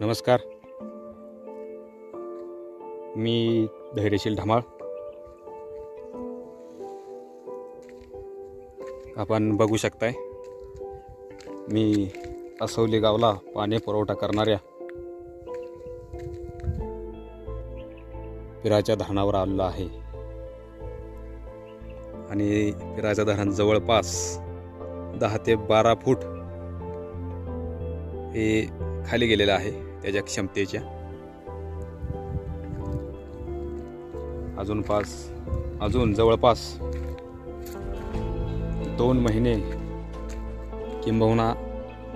नमस्कार. मी धैर्यशील ढमाळ. आपण बघू शकताय मी असवली गावला पाणी पुरवठा करणाऱ्या पिराच्या धरणावर आलेलो आहे. आणि पिराच्या धरण जवळपास दहा ते बारा फूट हे खाली गेलेलं आहे. त्याच्या क्षमतेच्या अजून पास अजून जवळपास दोन महिने किंबहुना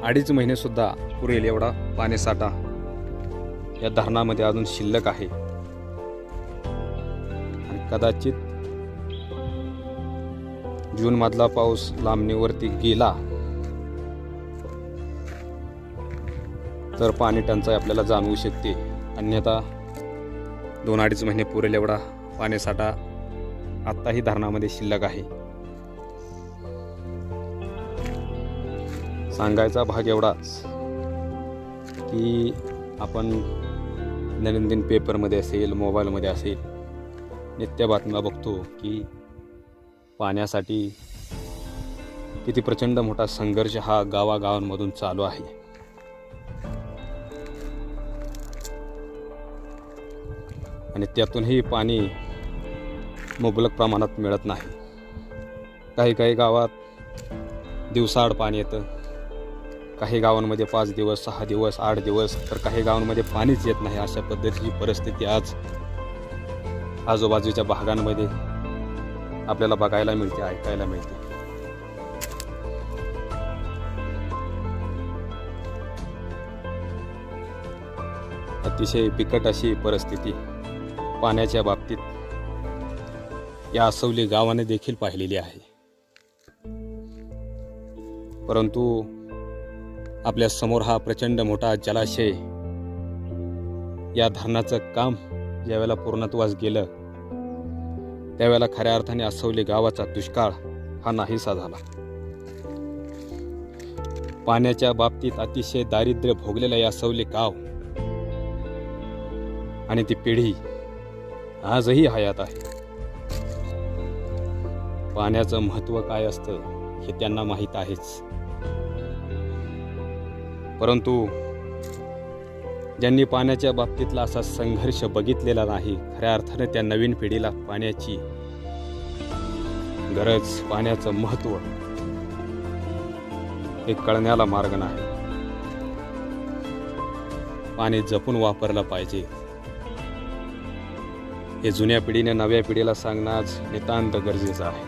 अडीच महिनेसुद्धा पुरेल एवढा पाणीसाठा. या धरणामध्ये अजून शिल्लक आहे. आणि कदाचित जूनमधला पाऊस लांबणीवरती गेला तर पाणी टंचाई आपल्याला जाणवू शकते. अन्यथा दोन अडीच महिने पुरेल एवढा पाणीसाठा आत्ताही धरणामध्ये शिल्लक आहे. सांगायचा भाग एवढाच की आपण दैनंदिन पेपरमध्ये असेल मोबाईलमध्ये असेल नित्य बातम्या बघतो की पाण्यासाठी किती प्रचंड मोठा संघर्ष हा गावागावांमधून चालू आहे. आणि त्यातूनही पाणी मुबलक प्रमाणात मिळत नाही. काही काही गावात दिवसाआड पाणी येतं. काही गावांमध्ये पाच दिवस सहा दिवस आठ दिवस तर काही गावांमध्ये पाणीच येत नाही अशा पद्धतीची परिस्थिती आज आजूबाजूच्या भागांमध्ये आपल्याला बघायला मिळते ऐकायला मिळते. अतिशय बिकट अशी परिस्थिती. पाण्याच्या बाबतीत या असवली गावाने देखील पाहिलेली आहे. परंतु आपल्यासमोर हा प्रचंड मोठा जलाशय या धरणाचं काम ज्यावेळेला पूर्णत्वास गेलं त्यावेळेला खऱ्या अर्थाने असवली गावाचा दुष्काळ हा नाहीसा झाला. पाण्याच्या बाबतीत अतिशय दारिद्र्य भोगलेलं या सवले गाव आणि ती पिढी आजही हयात आहे. पाण्याचं महत्त्व काय असतं हे त्यांना माहीत आहेच. परंतु ज्यांनी पाण्याच्या बाबतीतला असा संघर्ष बघितलेला नाही खऱ्या अर्थाने त्या नवीन पिढीला पाण्याची गरज पाण्याचं महत्त्व हे कळण्याला मार्ग नाही. पाणी जपून वापरलं पाहिजे. हे जुन्या पिढीने नव्या पिढीला सांगणं आज नितांत गरजेचं आहे.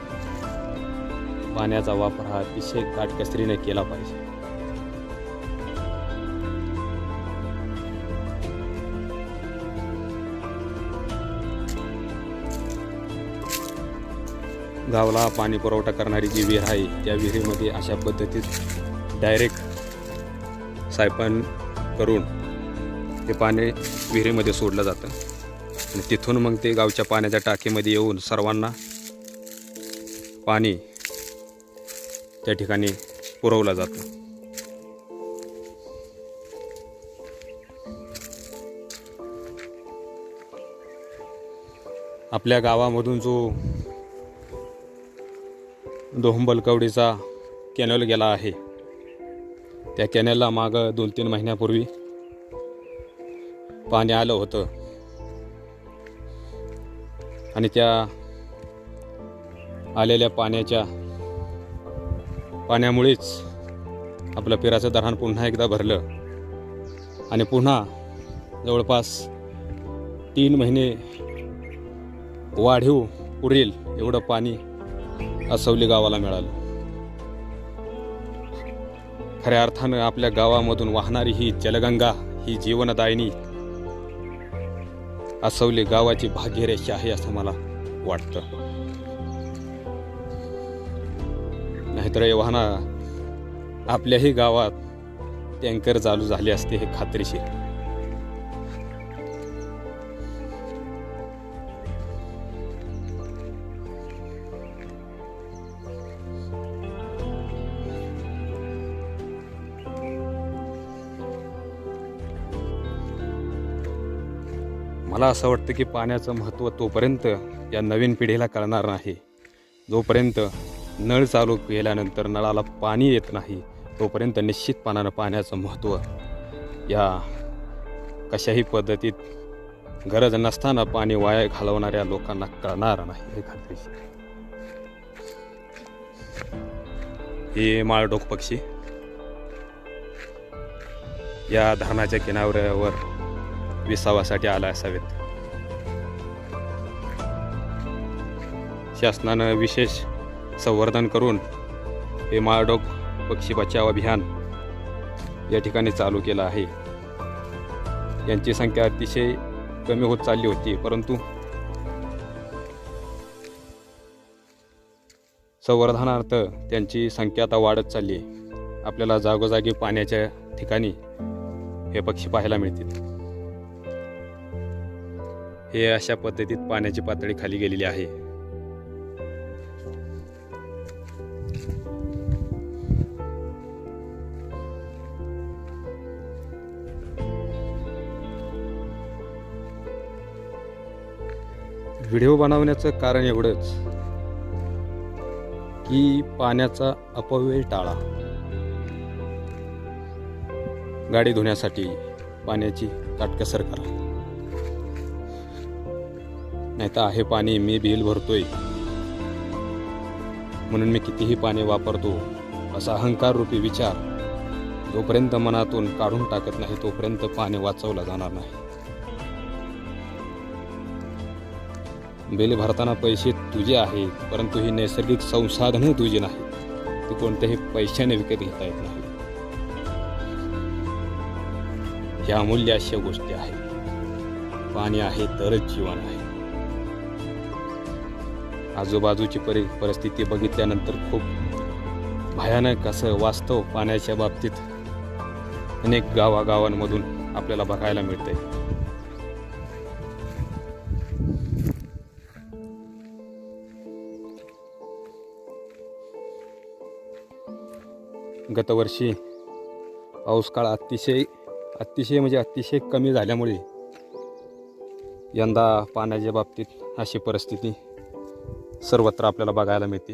पाण्याचा वापर हा अतिशय काटकसरीने केला पाहिजे. गावाला पाणी पुरवठा करणारी जी विहीर आहे त्या विहिरीमध्ये अशा पद्धतीत डायरेक्ट सायपन करून ते पाणी विहिरीमध्ये सोडलं जातं. आणि तिथून मग ते गावच्या पाण्याच्या टाकीमध्ये येऊन सर्वांना पाणी त्या ठिकाणी पुरवलं जातं. आपल्या गावामधून जो दोहंबलकवडीचा कॅनल गेला आहे त्या कॅनलला मागं दोन तीन महिन्यापूर्वी पाणी आलं होतं. आणि त्या आलेल्या पाण्याच्या पाण्यामुळेच आपलं पिराचं धरण पुन्हा एकदा भरलं. आणि पुन्हा जवळपास तीन महिने वाढीव पुरेल एवढं पाणी असवली गावाला मिळालं. खऱ्या अर्थानं आपल्या गावामधून वाहणारी ही जलगंगा ही जीवनदायिनी असवली गावाची भाग्यरेषा आहे असं मला वाटतं. नाहीतर हे वाहना आपल्याही गावात टँकर चालू झाले असते हे खात्रीशीर. असं वाटतं की पाण्याचं महत्त्व तोपर्यंत या नवीन पिढीला कळणार नाही. जोपर्यंत नळ चालू केल्यानंतर नळाला पाणी येत नाही तोपर्यंत निश्चितपणानं पाण्याचं महत्त्व या कशाही पद्धतीत गरज नसताना पाणी वाया घालवणाऱ्या लोकांना कळणार नाही. हे हे माळडोक पक्षी या धरणाच्या किनाऱ्यावर विसावासाठी आला असावेत. शासनानं विशेष संवर्धन करून हे माळडोक पक्षी बचाव अभियान या ठिकाणी चालू केलं आहे. यांची संख्या अतिशय कमी होत चालली होती परंतु संवर्धनार्थ त्यांची संख्या आता वाढत चालली आहे. आपल्याला जागोजागी पाण्याच्या ठिकाणी हे पक्षी पाहायला मिळतील. हे अशा पद्धतीत पाण्याची पातळी खाली गेलेली आहे. व्हिडिओ बनवण्याचं कारण एवढंच की पाण्याचा अपव्यय टाळा. गाडी धुण्यासाठी पाण्याची काटकसर करा. नाही तर आहे पाणी मी बिल भरतोय. म्हणून मी कितीही पाणी वापरतो असा अहंकार रूपी विचार जोपर्यंत मनातून काढून टाकत नाही तोपर्यंत पाणी वाचवलं जाणार नाही. बिल भरताना पैसे तुझे आहेत परंतु ही नैसर्गिक संसाधनं तुझी नाहीत ती कोणत्याही पैशाने विकत घेता येत नाही. ह्या अमूल्य अशा गोष्टी आहेत. पाणी आहे तरच जीवन आहे. आजूबाजूची परि परिस्थिती बघितल्यानंतर खूप भयानक असं वास्तव पाण्याच्या बाबतीत अनेक गावागावांमधून आपल्याला बघायला मिळतंय. गतवर्षी पाऊस काळ अतिशय अतिशय म्हणजे अतिशय कमी झाल्यामुळे यंदा पाण्याच्या बाबतीत अशी परिस्थिती सर्वत्र आपल्याला बघायला मिळते.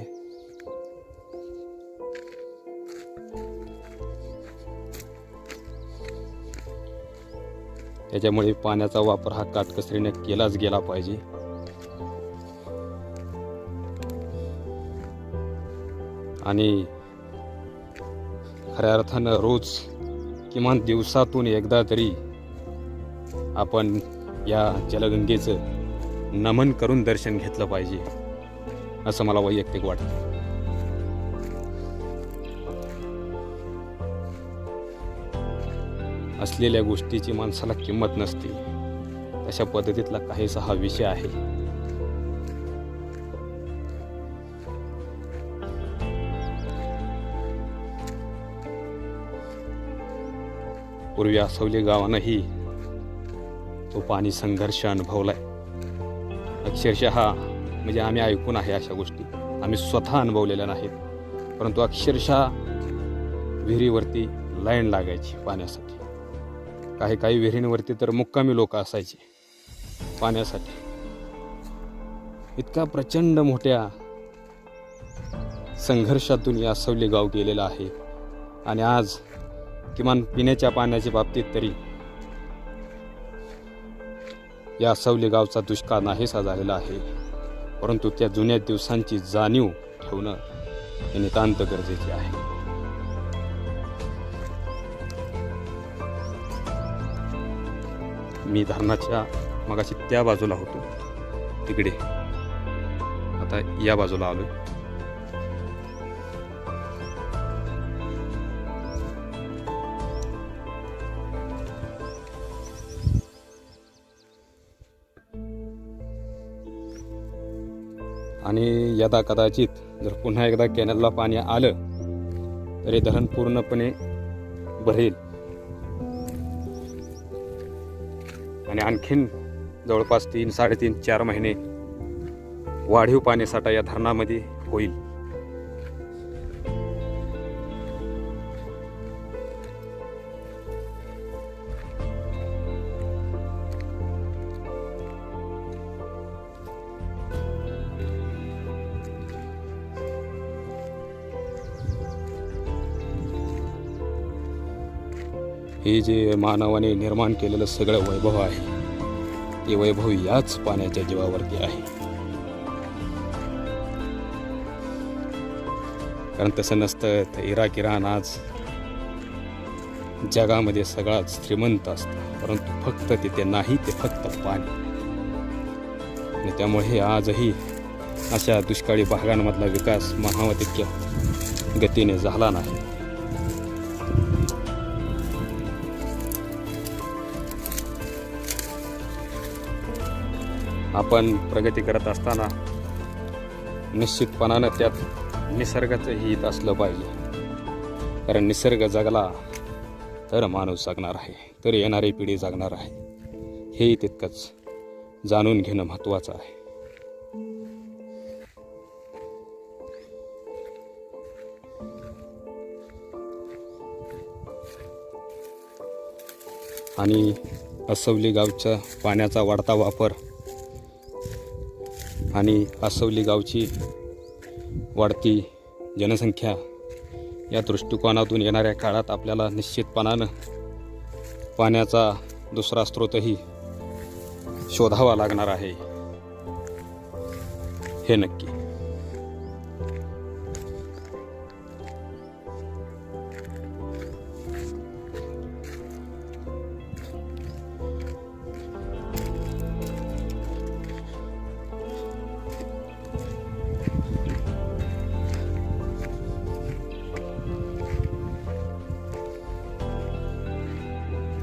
त्याच्यामुळे पाण्याचा वापर हा काटकसरीने केलाच गेला पाहिजे. आणि खऱ्या अर्थानं रोज किमान दिवसातून एकदा तरी आपण या जलगंगेचं नमन करून दर्शन घेतलं पाहिजे असं मला वैयक्तिक वाटतं. असलेल्या गोष्टीची माणसाला किंमत नसते. अशा पद्धतीतला काहीसा हा विषय आहे. पूर्वी आसवले गावानंही तो पाणी संघर्ष अनुभवलाय. अक्षरशः म्हणजे आम्ही ऐकून आहे अशा गोष्टी. आम्ही स्वतः अनुभवलेल्या नाहीत. परंतु अक्षरशः विहिरीवरती लाईन लागायची पाण्यासाठी. काही काही विहिरींवरती तर मुक्कामी लोक असायचे पाण्यासाठी. इतका प्रचंड मोठ्या संघर्षातून या सवली गाव गेलेलं आहे. आणि आज किमान पिण्याच्या पाण्याच्या बाबतीत तरी या सवली गावचा दुष्काळ नाहीसा झालेला आहे. परंतु त्या जुन्या दिवसांची जाणीव ठेवणं हे नितांत गरजेचे आहे. मी धरणाच्या मगाशी त्या बाजूला होतो. तिकडे. आता या बाजूला आलो आणि यदा कदाचित जर पुन्हा एकदा कॅनलला पाणी आलं तर हे धरण पूर्णपणे भरेल. आणि आणखीन जवळपास तीन साडेतीन चार महिने वाढीव पाणीसाठा या धरणामध्ये होईल. हे जे मानवाने निर्माण केलेलं सगळं वैभव आहे ते वैभव याच पाण्याच्या जीवावरती आहे. कारण तसं नसतं तर इराक इराण आज जगामध्ये सगळाच श्रीमंत असतो परंतु फक्त तिथे नाही ते फक्त पाणी. आणि त्यामुळे आजही अशा दुष्काळी भागांमधला विकास म्हणावा तितक्या गतीने झाला नाही. आपण प्रगती करत असताना निश्चितपणानं त्यात निसर्गाचं हित असलं पाहिजे. कारण निसर्ग जगला तर माणूस जगणार आहे तर येणारी पिढी जगणार आहे. हे तितकंच जाणून घेणं महत्त्वाचं आहे. आणि असवली गावच्या पाण्याचा वाढता वापर आणि आसवली गावची वाढती जनसंख्या या दृष्टिकोनातून येणाऱ्या काळात आपल्याला निश्चितपणानं पाण्याचा दुसरा स्रोतही शोधावा लागणार आहे.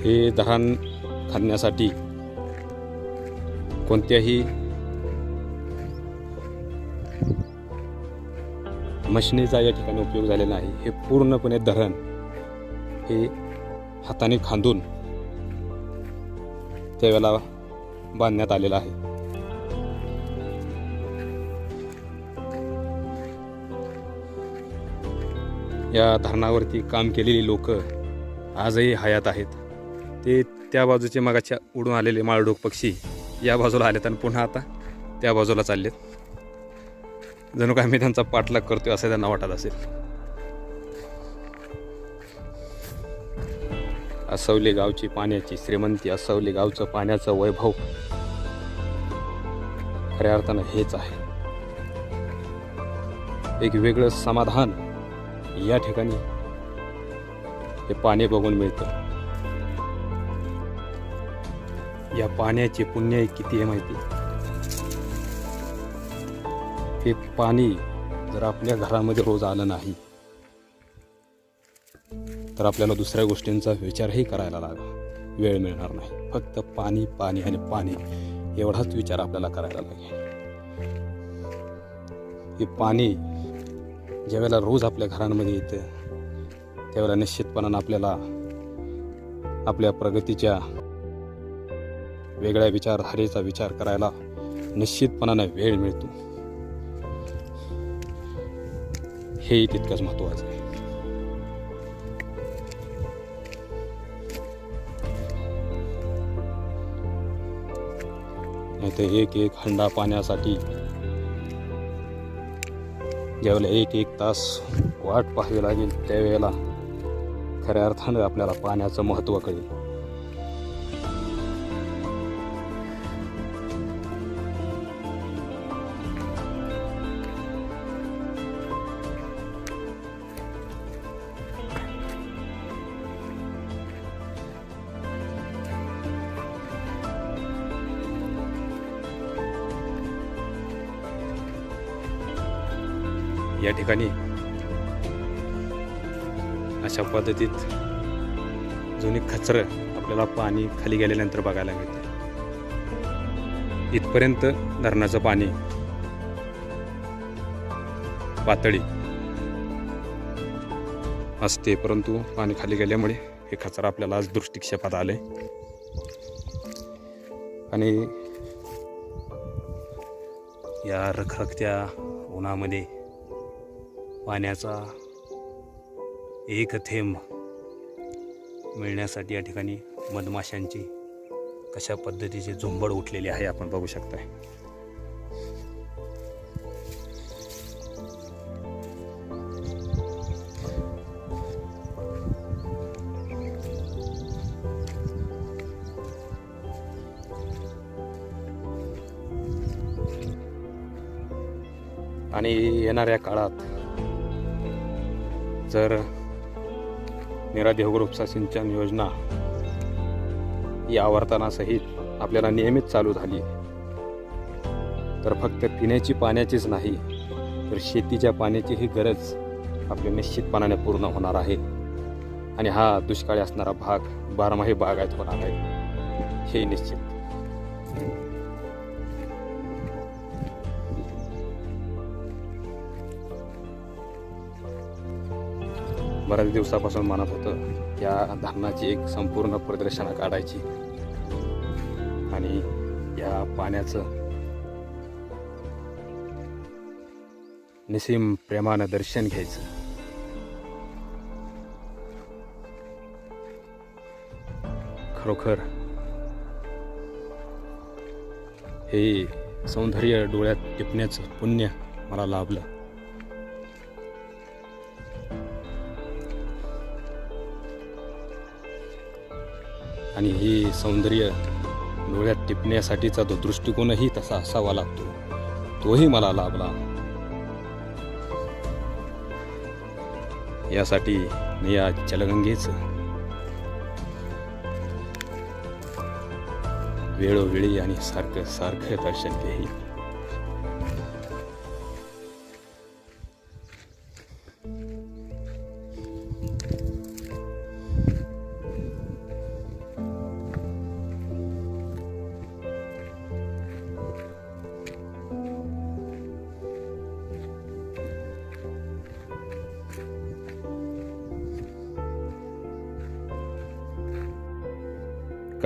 हे धरण खाण्यासाठी कोणत्याही मशिनीचा या ठिकाणी उपयोग झालेला नाही हे पूर्णपणे धरण हे हाताने खांदून त्यावेळेला बांधण्यात आलेलं आहे. या धरणावरती काम केलेली लोक आजही हयात आहेत. ते त्या बाजूचे मगाच्या उडून आलेले माळढोक पक्षी या बाजूला आलेत आणि पुन्हा आता त्या बाजूला चाललेत. जणू काय मी त्यांचा पाठलाग करतोय असं त्यांना वाटत असेल. असवले गावची पाण्याची श्रीमंती असवले गावचं पाण्याचं वैभव. खऱ्या अर्थानं हेच आहे. एक वेगळं समाधान या ठिकाणी हे पाणी बघून मिळतं. या पाण्याचे पुण्य किती आहे माहिती? हे पाणी जर आपल्या घरामध्ये रोज आलं नाही तर आपल्याला दुसऱ्या गोष्टींचा विचारही करायला लागा वेळ मिळणार नाही. फक्त पाणी पाणी आणि पाणी एवढाच विचार आपल्याला करायला लागेल. हे पाणी ज्यावेळेला रोज आपल्या घरांमध्ये येतं त्यावेळेला निश्चितपणानं आपल्याला आपल्या प्रगतीच्या वेगळ्या विचारधारेचा विचार करायला निश्चितपणानं वेळ मिळतो. हेही तितकंच महत्त्वाचं आहे. नाहीतर एक एक हंडा पाण्यासाठी ज्यावेळेला एक एक तास वाट पाहावी लागेल त्यावेळेला खऱ्या अर्थानं आपल्याला पाण्याचं महत्त्व कळेल. या ठिकाणी अशा पद्धतीत जुनी खचरं आपल्याला पाणी खाली गेल्यानंतर बघायला मिळते. इथपर्यंत धरणाचं पाणी पातळी असते परंतु पाणी खाली गेल्यामुळे हे खचरा आपल्याला आज दृष्टिक्षेपात आले आणि या रखरखत्या उन्हामध्ये पाण्याचा एक थेंब मिळण्यासाठी या ठिकाणी मधमाशांची कशा पद्धतीची झुंबड उठलेली आहे आपण बघू शकताय. आणि येणाऱ्या काळात जर निरा उपसा सिंचन योजना ही आवर्तनासहित आपल्याला नियमित चालू झाली तर फक्त पिण्याची पाण्याचीच नाही तर शेतीच्या पाण्याचीही गरज आपली निश्चितपणाने पूर्ण होणार आहे. आणि हा दुष्काळी असणारा भाग बारमाही बागायत होणार आहे. हे निश्चित. बऱ्याच दिवसापासून मनात होतं या धरणाची एक संपूर्ण प्रदर्शनं काढायची. आणि या पाण्याचं निसीम प्रेमानं दर्शन घ्यायचं. खरोखर हे सौंदर्य डोळ्यात टिपण्याचं पुण्य मला लाभलं. आणि हे सौंदर्य डोळ्यात टिपण्यासाठीचा तो दृष्टिकोनही तसा असावा लागतो. तोही मला लाभला. यासाठी मी या जलगंगेचं वेळोवेळी आणि सारखं सारखं दर्शन घेईल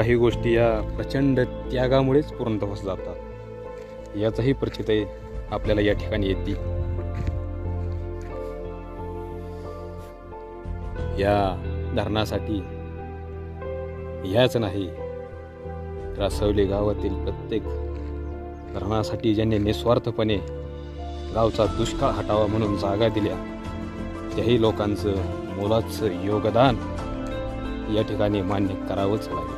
काही गोष्टी या प्रचंड त्यागामुळेच पूर्णत्वास जातात. याचंही प्रचित आपल्याला या ठिकाणी येते या धरणासाठी याच नाही रासवली गावातील प्रत्येक धरणासाठी ज्यांनी निस्वार्थपणे गावचा दुष्काळ हटावा म्हणून जागा दिल्या त्याही लोकांचं मोलाचं योगदान या ठिकाणी मान्य करावंच लागेल.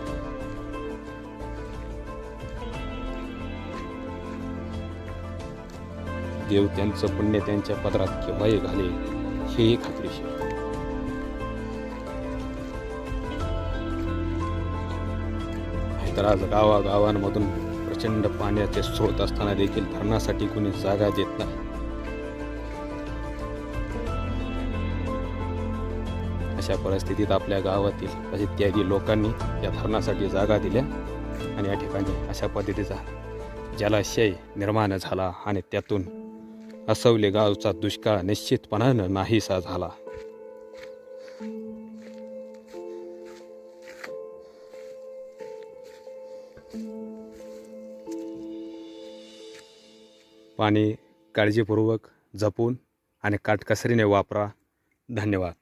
देव त्यांचं पुण्य त्यांच्या पदरात केव्हाही घाले हेही खात्रीशीर. तर आज गावागावांमधून प्रचंड पाण्याचे स्रोत असताना देखील धरणासाठी कोणी जागा देत नाही. अशा परिस्थितीत आपल्या गावातील इत्यादी लोकांनी या धरणासाठी जागा दिल्या आणि या ठिकाणी अशा पद्धतीचा जलाशय निर्माण झाला आणि त्यातून असवले गावचा दुष्काळ निश्चितपणानं नाहीसा झाला. पाणी काळजीपूर्वक जपून आणि काटकसरीने वापरा. धन्यवाद.